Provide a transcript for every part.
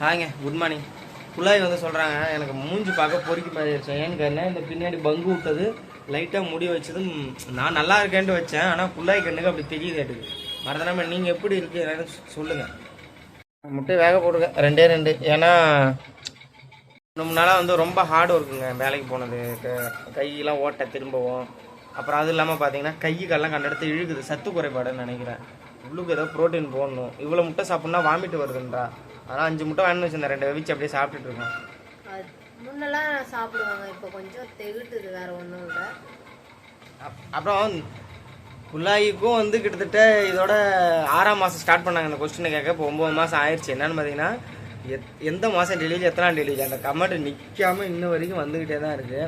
ஹாய்ங்க good morning குழாய் வந்து சொல்கிறாங்க எனக்கு மூஞ்சி பார்க்க பொறுக்கி மாதிரி ஆயிடுச்சு ஏன்னு கேட்டேன் இந்த பின்னாடி பங்கு விட்டது. லைட்டாக முடி வச்சதும் நான் நல்லா இருக்கேன்ட்டு வச்சேன். ஆனால் குழாய் கண்ணுக்கு அப்படி தெரியுது எனக்கு. மறந்துடாமல் நீங்கள் எப்படி இருக்கு? என்னன்னு சொல்லுங்கள் முட்டை வேக போடுங்க. ரெண்டே ரெண்டு. ஏன்னா ரொம்ப நாளாக வந்து ரொம்ப ஹார்ட் ஒர்க்குங்க வேலைக்கு போனது. க- கையெல்லாம் ஓட்ட திரும்பவும். அப்புறம் அது இல்லாமல் பார்த்தீங்கன்னா கைக்கெல்லாம் கண்டெடுத்து இழுக்குது. சத்து குறைபாடுன்னு நினைக்கிறேன். உள்ளுக்கு ஏதோ ப்ரோட்டீன் போடணும். இவ்வளோ முட்டை சாப்பிட்னா வாமிட்டு வருதுன்றா. அதனால் அஞ்சு முட்டை வாங்கி வச்சிருந்தேன். ரெண்டு வச்சு அப்படியே சாப்பிட்டுட்டு இருக்கேன் அது முன்னெல்லாம் சாப்பிடுவாங்க. இப்போ கொஞ்சம் தெகுட்டுது வேற ஒன்றும் இல்லை. அப்- அப்புறம் குள்ளாய்க்கும் வந்து கிட்டத்தட்ட இதோட ஆறாம் மாதம் ஸ்டார்ட் பண்ணாங்க. இந்த கொஸ்டினை கேட்க இப்போ ஒம்பது மாதம் ஆயிடுச்சு. என்னன்னு பார்த்தீங்கன்னா எத் எந்த மாதம் டெலிவரி எத்தனாம் டெலிவரி அந்த கமெண்ட் நிற்காம இன்ன வரைக்கும் வந்துக்கிட்டே தான் இருக்குது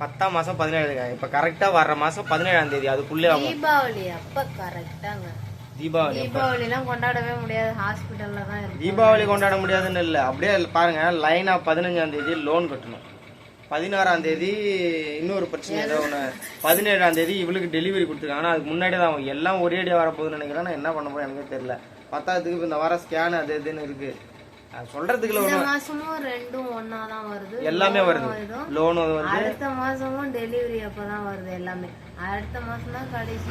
பத்தாம் மாதம் பதினேழுங்க இப்போ கரெக்டாக வர்ற மாதம் பதினேழாம் தேதி. அதுக்குள்ளே ஆகும் தீபாவளி அப்ப கரெக்டாங்க தீபாவளி தீபாவளிலாம் கொண்டாடவே முடியாது. ஹாஸ்பிட்டல்ல தான் இருக்கும். தீபாவளி கொண்டாட முடியாதுன்னு இல்லை. அப்படியே பாருங்க லைனாக பதினஞ்சாம் தேதி லோன் கட்டணும். பதினாறாம் தேதி இன்னொரு பிரச்சனை ஏதோ ஒன்று பதினேழாம் தேதி இவளுக்கு டெலிவரி கொடுத்துருக்காங்க. ஆனால் அதுக்கு முன்னாடி தான் அவங்க எல்லாம் ஒரேடியாக வரப்போகுதுன்னு நினைக்கிறேன். நான் என்ன பண்ண போறேன் எனக்கே தெரியல. பத்தாவதுக்கு இந்த வாரம் ஸ்கேன் அது இதுன்னு இருக்கு. அது சொல்றதுக்குள்ள மாசமும் ரெண்டும் ஒன்னா தான் வருது. எல்லாமே வருது. லோன் வந்து அடுத்த மாசமும் டெலிவரி அப்பதான் வருது எல்லாமே. அடுத்த மாசம் தான் கடைசி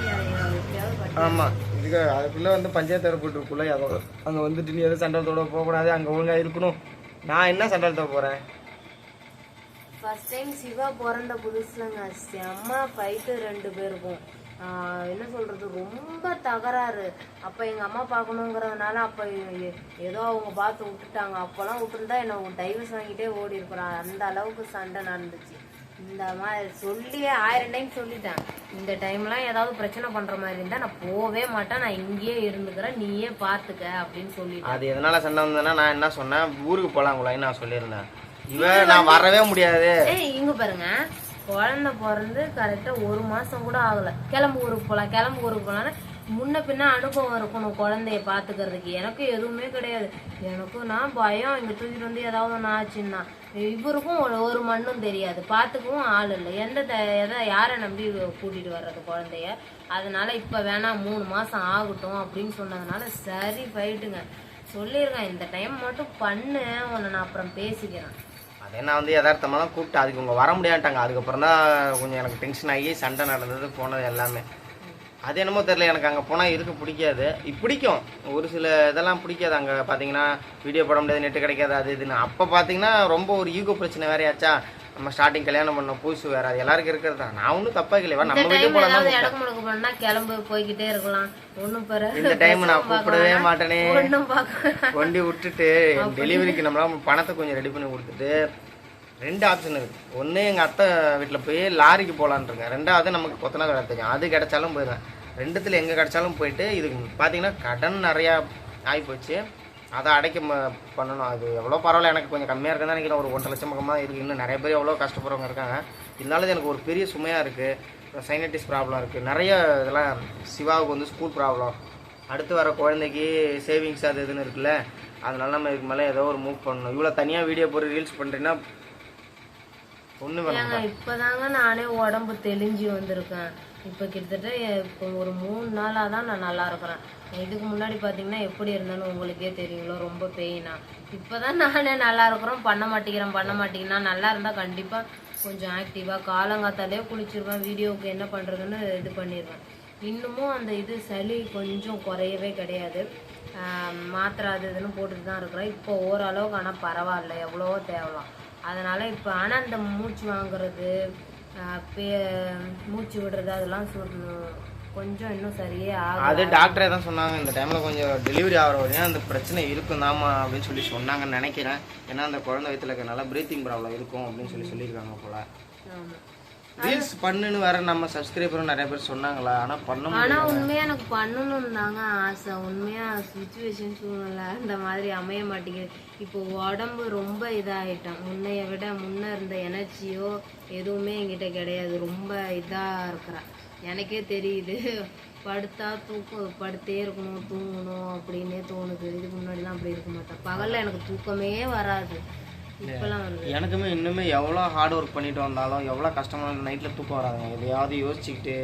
ஆமாம் இதுக்கு அதுக்குள்ளே வந்து பஞ்சாயத்து தரப்பட்டுருக்குள்ள அங்கே வந்துட்டு நீ எதுவும் சண்டலத்தோட போகக்கூடாது அங்கே ஒழுங்காக இருக்கணும். நான் என்ன சண்டலத்தோட போகிறேன் ஃபர்ஸ்ட் டைம் சிவா பிறந்த புதுசுலங்க செம்ம ஃபைட்டு ரெண்டு பேருக்கும். என்ன சொல்றது ரொம்ப தகராறு. அப்ப எங்க அம்மா பார்க்கணுங்கிறதுனால அப்ப ஏதோ அவங்க பார்த்து விட்டுட்டாங்க. அப்பெல்லாம் விட்டுருந்தா என்ன டைவர்ஸ் வாங்கிட்டே ஓடி இருக்கிறான் அந்த அளவுக்கு சண்டை நடந்துச்சு. இந்த மாதிரி சொல்லியே ஆயிரம் டைம் சொல்லிட்டேன். இந்த டைம்லாம் ஏதாவது பிரச்சனை பண்ற மாதிரி இருந்தா நான் போவே மாட்டேன். நான் இங்கேயே இருந்துக்கிறேன். நீயே பாத்துக்க அப்படின்னு சொல்லிட்டேன். அது எதனால சண்டை வந்ததுன்னா நான் என்ன சொன்னேன்? ஊருக்கு போலாங்களான்னு நான் சொல்லியிருந்தேன். இவ நான் வரவே முடியாது. ஏய் இங்க பாருங்க. குழந்தை பிறந்து கரெக்டாக ஒரு மாதம் கூட ஆகலை. கிளம்பு ஊருக்கு போகலாம் கிளம்பு ஊருக்கு போகலான்னு முன்ன பின்ன அனுபவம் இருக்கணும் குழந்தைய பார்த்துக்கிறதுக்கு. எனக்கு எதுவுமே கிடையாது. எனக்கும் நான் பயம் இங்கே தூக்கிட்டு வந்து ஏதாவது ஒன்று ஆச்சுன்னா. இவருக்கும் ஒரு மண்ணும் தெரியாது. பார்த்துக்கவும் ஆள் இல்லை. எந்த எதை யாரை நம்பி கூட்டிகிட்டு வர்றது குழந்தைய? அதனால் இப்போ வேணாம் மூணு மாதம் ஆகட்டும் அப்படின்னு சொன்னதுனால சரி போயிட்டுங்க. சொல்லியிருக்கேன் இந்த டைம் மட்டும் பண்ணு உன்னை நான் அப்புறம் பேசிக்கிறேன். அதே நான் வந்து யதார்த்தமாக தான் கூப்பிட்டு அதுக்கு இவங்க வர முடியாட்டாங்க. அதுக்கப்புறம் தான் கொஞ்சம் எனக்கு டென்ஷன் ஆகி சண்டை நடந்தது போனது எல்லாமே. அது என்னமோ தெரியல எனக்கு அங்கே போனால் இருக்க பிடிக்காது. பிடிக்கும். ஒரு சில இதெல்லாம் பிடிக்காது. அங்கே பார்த்தீங்கன்னா வீடியோ போட முடியாது நெட்டு கிடைக்காது அது இதுன்னு. அப்போ பார்த்தீங்கன்னா ரொம்ப ஒரு ஈகோ பிரச்சனை வேறையாச்சா? நம்ம ஸ்டார்டிங் கல்யாணம் பண்ண புதுசு வேற அது எல்லாருக்கும் இருக்கிறது? தான் நான் ஒன்றும் தப்பா இல்லையா நம்ம போடலாம் ஏதாவது இடக்கு முடக்கு பண்ணா கிளம்பு போய்கிட்டே இருக்கலாம். ஒண்ணும் பெற இந்த டைம் நான் கூப்பிடவே மாட்டேனே. பார்க்க கொண்டு விட்டுட்டு டெலிவரிக்கு நம்மளாம் பணத்தை கொஞ்சம் ரெடி பண்ணி கொடுத்துட்டு ரெண்டு ஆப்ஷன் இருக்கு. ஒன்று எங்கள் அத்தை வீட்டில் போய் லாரிக்கு போகலான்னு இருக்கேன். ரெண்டாவது நமக்கு கொத்தனார் வேலை தெரியும். அது கிடைச்சாலும் போயிடுவேன். ரெண்டுத்தில் எங்கே கிடைச்சாலும் போயிட்டு இதுக்கு பார்த்தீங்கன்னா கடன் நிறையா ஆகிப்போச்சு அதை அடைக்க பண்ணணும். அது எவ்வளோ பரவாயில்ல எனக்கு கொஞ்சம் கம்மியாக இருக்குன்னு நினைக்கிறேன். ஒரு ஒன்றரை லட்சம் பக்கமாக இருக்குது இன்னும் நிறைய பேர் எவ்வளோ கஷ்டப்படுறவங்க இருக்காங்க. இருந்தாலும் எனக்கு ஒரு பெரிய சுமையாக இருக்குது சைனட்டிஸ் ப்ராப்ளம் இருக்குது நிறைய இதெல்லாம் சிவாவுக்கு வந்து ஸ்கூல் ப்ராப்ளம் அடுத்து வர குழந்தைக்கு சேவிங்ஸ் அது இதுன்னு இருக்குல்ல அதனால நம்ம இதுக்கு மேலே ஏதோ ஒரு மூவ் பண்ணணும். இவ்வளோ தனியாக வீடியோ போட்டு ரீல்ஸ் பண்ணுறீங்கன்னா ஒன்று வேணும் ஏங்க நானே உடம்பு தெளிஞ்சு வந்திருக்கேன். இப்போ கிட்டத்தட்ட இப்போ ஒரு மூணு நாளாக தான் நான் நல்லா இருக்கிறேன். இதுக்கு முன்னாடி பார்த்தீங்கன்னா எப்படி இருந்தேன்னு உங்களுக்கே தெரியுங்களோ ரொம்ப பெயினா இப்பதான் நானே நல்லா இருக்கிறோம் பண்ண மாட்டேங்கிறேன் பண்ண மாட்டேங்கிறேன் நல்லா இருந்தால் கண்டிப்பாக கொஞ்சம் ஆக்டிவாக காலங்காத்தாலே குளிச்சிருவேன் வீடியோவுக்கு என்ன பண்ணுறதுன்னு இது பண்ணிடுவேன் இன்னமும் அந்த இது சளி கொஞ்சம் குறையவே கிடையாது. மாத்திரை அது இதுன்னு போட்டுட்டு தான் இருக்கிறேன். இப்போ ஓரளவுக்கு ஆனால் பரவாயில்ல எவ்வளவோ தேவலாம். அதனால் இப்போ ஆனால் இந்த மூச்சு வாங்குறது மூச்சு விடுறது அதெல்லாம் சொல்லணும் கொஞ்சம் இன்னும் சரியே ஆகும் அது டாக்டரே தான் சொன்னாங்க இந்த டைமில் கொஞ்சம் டெலிவரி ஆகிற வரையும் அந்த பிரச்சனை இருக்கும் தாமா அப்படின்னு சொல்லி சொன்னாங்கன்னு நினைக்கிறேன். ஏன்னா அந்த குழந்தை வயித்துல இருக்கனால பிரீத்திங் ப்ராப்ளம் இருக்கும் அப்படின்னு சொல்லி சொல்லியிருக்காங்க போல. ஆமா. ரீல்ஸ் பண்ணுன்னு வேற நம்ம சப்ஸ்கிரைபரும் நிறைய பேர் சொன்னாங்களா? ஆனால் பண்ண ஆனா உண்மையா எனக்கு பண்ணணும் தாங்க ஆசை. உண்மையா சுச்சுவேஷன் சூழ்நிலை அந்த மாதிரி அமைய மாட்டேங்குது. இப்போ உடம்பு ரொம்ப இதாகிட்டேன் முன்னைய விட முன்ன இருந்த எனர்ஜியோ எதுவுமே என்கிட்ட கிடையாது. ரொம்ப இதா இருக்கிறேன். எனக்கே தெரியுது. படுத்தா தூக்கம் படுத்தே இருக்கணும் தூங்கணும் அப்படின்னே தோணுது. இதுக்கு முன்னாடிலாம் அப்படி இருக்க மாட்டேன். பகல்ல எனக்கு தூக்கமே வருது. எனக்குமே இன்னுமே எவ்வளோ ஹார்ட் ஒர்க் பண்ணிட்டு வந்தாலும் எவ்வளோ கஷ்டமான நைட்டில் தூக்கம் வராதுங்க. எதையாவது யோசிச்சுக்கிட்டு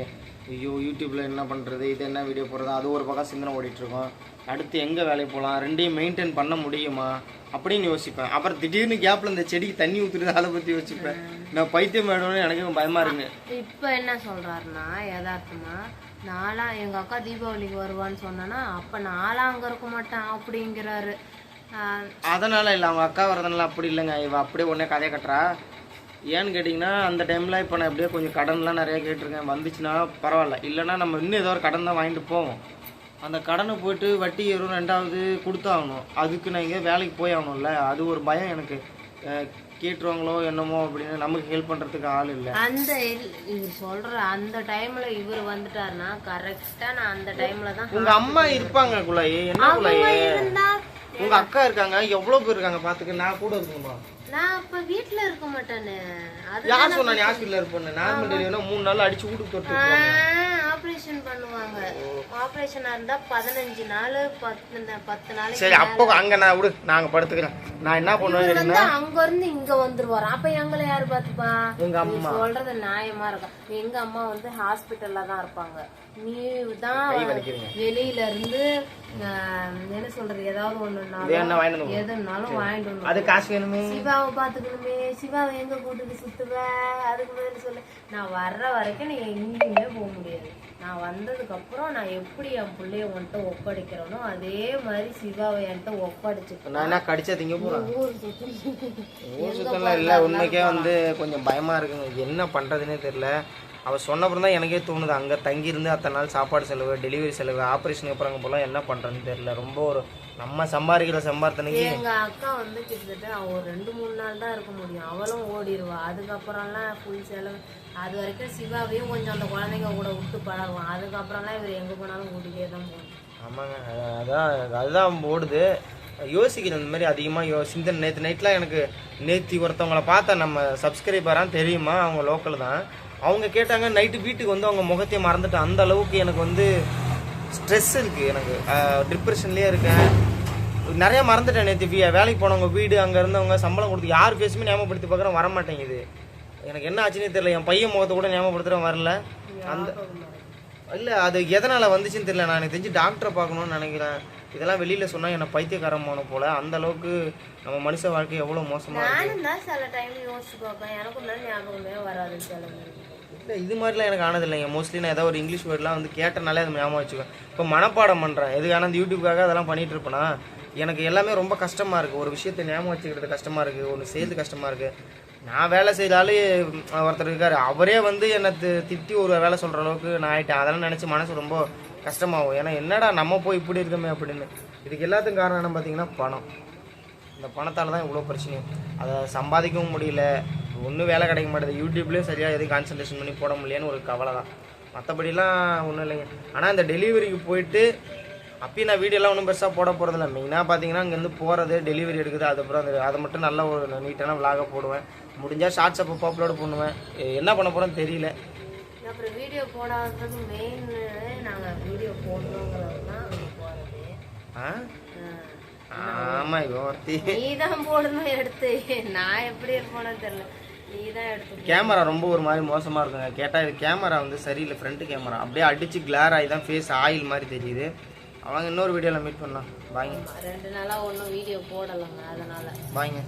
ஐயோ யூடியூப்பில் என்ன பண்ணுறது இது என்ன வீடியோ போடுறது அது ஒரு பக்கம் சிந்தனை ஓடிட்டுருக்கோம். அடுத்து எங்கே வேலைக்கு போகலாம் ரெண்டையும் மெயின்டைன் பண்ண முடியுமா? அப்படின்னு யோசிப்பேன். அப்புறம் திடீர்னு கேப்பில் இந்த செடிக்கு தண்ணி ஊற்றுறது அதை பற்றி யோசிப்பேன். நான் பைத்தியம் வேணும்னு எனக்கு பயமாக இருக்குங்க இப்போ என்ன சொல்றாருன்னா யதார்த்தமா நாளா எங்க அக்கா தீபாவளிக்கு வருவான்னு சொன்னேன்னா அப்ப நாளா அங்க இருக்க மாட்டேன் அப்படிங்கிறாரு. அதனால இல்லை அவங்க அக்கா வரதுனால அப்படி இல்லைங்க. இவ அப்படியே உடனே கதையை கட்டுறா. ஏன்னு கேட்டிங்கன்னா அந்த டைமில் இப்போ நான் எப்படியே கொஞ்சம் கடன்லாம் நிறைய கேட்டிருக்கேன். வந்துச்சுன்னா பரவாயில்ல. இல்லைன்னா நம்ம இன்னும் ஏதோ ஒரு கடன் தான் வாங்கிட்டு போவோம். அந்த கடனை போயிட்டு வட்டி ஏறும் ரெண்டாவது கொடுத்தாகணும். அதுக்கு நான் எங்கேயோ வேலைக்கு போய் ஆகணும்ல அது ஒரு பயம் எனக்கு. கேட்டுருவாங்களோ என்னமோ அப்படின்னு நமக்கு ஹெல்ப் பண்ணுறதுக்கு ஆள் இல்லை. அந்த இவர் சொல்ற அந்த டைம்ல இவர் வந்துட்டாருன்னா கரெக்டா நான் அந்த டைம்ல தான் உங்கள் அம்மா இருப்பாங்க குழாயி. என்ன குழாயி? உங்கள் அக்கா இருக்காங்க எவ்வளோ பேர் இருக்காங்க பார்த்துக்க நான் கூட இருக்குமா நான் அப்ப வீட்ல இருக்க மாட்டேனே. யார் சொன்னா நீ ஹாஸ்பிட்டல் இருப்பேன்னு? நார்மல் டெலிவரினா மூணு நாள் அடிச்சு வீட்டுக்கு தொட்டு ஆபரேஷன் பண்ணுவாங்க. ஆபரேஷனா இருந்தா பதினஞ்சு நாள் பத்து பத்து நாளைக்கு சரி அப்போ அங்க நான் விடு நாங்க படுத்துக்கிறேன். நான் என்ன பண்ணுவேன் அங்க இருந்து இங்க வந்துருவாரு அப்ப எங்களை யாரு பாத்துப்பா எங்க நீ அம்மா. சொல்றது நியாயமா இருக்கும். எங்க அம்மா வந்து ஹாஸ்பிட்டல்ல தான் இருப்பாங்க. நீ தான். வெளியில இருந்து என்ன சொல்றது ஏதாவது ஒண்ணுனாலும் எதுனாலும் வாங்கிட்டு அது காசு வேணுமே? சிவாவை பாத்துக்கணுமே சிவாவை எங்க கூட்டிட்டு சுத்துவ? அதுக்கு பதில் சொல்லு. நான் வர்ற வரைக்கும் நீ எங்கேயுமே போக முடியாது. நான் வந்ததுக்கு அப்புறம் நான் எப்படி என் பிள்ளைய உன்கிட்ட ஒப்படைக்கிறேனோ அதே மாதிரி சிவாவை என்கிட்ட ஒப்படைச்சிட்டு நான் என்ன கடிச்சா திங்க ஊர் சுத்தம்லாம் இல்லை உண்மைக்கே வந்து கொஞ்சம் பயமா இருக்குங்க. என்ன பண்றதுன்னே தெரியல. அவ சொன்னப்புறம் தான் எனக்கே தோணுது அங்கே தங்கியிருந்து அத்தனை நாள் சாப்பாடு செலவு டெலிவரி செலவு ஆப்ரேஷனுக்கு அப்புறம் அங்கே போகலாம் என்ன பண்ணுறதுன்னு தெரியல. ரொம்ப ஒரு நம்ம சம்பாதிக்கிற சம்பார்த்தனைக்கு எங்க அக்கா வந்து கிட்டத்தட்ட ஒரு ரெண்டு மூணு நாள் தான் இருக்க முடியும். அவளும் ஓடிடுவா அதுக்கப்புறம்லாம் ஃபுல் செலவு. அது வரைக்கும் சிவாவையும் கொஞ்சம் அந்த குழந்தைங்க கூட விட்டு பழகுவான். அதுக்கப்புறம்லாம் இவர் எங்க போனாலும் கூட்டிகிட்டே தான் போகணும் ஆமாங்க. அதான் அதுதான் ஓடுது. யோசிக்கிறேன் இந்த மாதிரி அதிகமாக யோ சிந்தனை. நேற்று நைட்லாம் எனக்கு நேற்று ஒருத்தவங்கள பார்த்தா நம்ம சப்ஸ்கிரைபராக தெரியுமா? அவங்க லோக்கல் தான். அவங்க கேட்டாங்க நைட்டு வீட்டுக்கு வந்து அவங்க முகத்தையே மறந்துட்டு அந்த அளவுக்கு எனக்கு வந்து ஸ்ட்ரெஸ் இருக்குது எனக்கு. டிப்ரெஷன்லேயே இருக்கேன். நிறைய மறந்துட்டேன் நேற்று வீ வேலைக்கு போனவங்க வீடு அங்கே இருந்தவங்க சம்பளம் கொடுத்து யார் பேசுமே ஞாபகப்படுத்தி பார்க்குறேன் வர மாட்டேங்குது. எனக்கு என்ன ஆச்சுன்னே தெரியல. என் பையன் முகத்தை கூட ஞாபகப்படுத்துகிறேன் வரல. அந்த இல்லை அது எதனால் வந்துச்சுன்னு தெரியல. நான் எனக்கு தெரிஞ்சு டாக்டரை பார்க்கணும்னு நினைக்கிறேன். இதெல்லாம் வெளியில் சொன்னால் என்னை பைத்தியக்காரன் போன போல. அந்த அளவுக்கு நம்ம மனுஷ வாழ்க்கை எவ்வளோ மோசமாக நானும் தான் சில டைம் யோசிச்சு பார்ப்பேன். எனக்கும் ஞாபகமே வராது சில இல்லை இது மாதிரிலாம் எனக்கு ஆனது இல்லைங்க மோஸ்ட்லி நான் ஏதாவது ஒரு இங்கிலீஷ் வேர்ட்லாம் வந்து கேட்டனாலே அதை ஞாபகம் வச்சுக்கேன் இப்போ மனப்பாடம் பண்ணுறேன் எதுக்கான அந்த யூடியூப்காக அதெல்லாம் பண்ணிகிட்டு இருப்பேனா? எனக்கு எல்லாமே ரொம்ப கஷ்டமாக இருக்குது ஒரு விஷயத்தை ஞாபகம் வச்சுக்கிறது கஷ்டமாக இருக்குது ஒன்று செய்யறது கஷ்டமாக இருக்குது நான் வேலை செய்தாலே ஒருத்தர் இருக்கார். அவரே வந்து என்னை தி- திட்டி ஒரு வேலை சொல்கிற அளவுக்கு நான் ஆயிட்டேன். அதெல்லாம் நினச்சி மனசு ரொம்ப கஷ்டமாகும். ஏன்னா என்னடா நம்ம போய் இப்படி இருக்கோமே அப்படின்னு. இதுக்கு எல்லாத்துக்கும் காரணம் என்ன பார்த்தீங்கன்னா பணம். இந்த பணத்தால் தான் இவ்வளோ பிரச்சனையும். அதை சம்பாதிக்கவும் முடியல. ஒன்றும் வேலை கிடைக்க மாட்டேது யூடியூப்லேயும் சரியாக எதுவும் கான்சன்ட்ரேஷன் பண்ணி போட முடியலன்னு ஒரு கவலை தான் மற்றபடிலாம் ஒன்றும் இல்லைங்க. ஆனால் இந்த டெலிவரிக்கு போயிட்டு அப்பயும் நான் வீடியோலாம் ஒன்றும் பெருசாக போட போகிறதில்ல மெயினாக பார்த்தீங்கன்னா இங்கேருந்து போகிறது டெலிவரி எடுக்குது அதுக்கப்புறம் அந்த அதை மட்டும் நல்ல ஒரு நீட்டான விலாக போடுவேன். முடிஞ்சால் ஷார்ட்ஸ் அப்போ அப்லோட் பண்ணுவேன். என்ன பண்ண போகிறேன்னு தெரியல. அப்புறம் வீடியோ போடாததுக்கு மெயின் நாங்கள் வீடியோ போடணுங்கிறது தான் போகிறது ஆ? ஆமாம் ஒருத்தி. நீ தான் போடணும் எடுத்து. நான் எப்படி இருப்பேனோ தெரியல. கேமரா ரொம்ப ஒரு மாதிரி மோசமாக இருக்குங்க. கேட்டால் இது கேமரா வந்து சரியில்லை ஃப்ரண்ட் கேமரா. அப்படியே அடித்து கிளார் ஆகி தான் ஃபேஸ் ஆயில் மாதிரி தெரியுது. அவங்க இன்னொரு வீடியோவில் மீட் பண்ணலாம். பாய்ங்க. ரெண்டு நாளாக ஒன்றும் வீடியோ போடலைங்க அதனால. பாய்ங்க.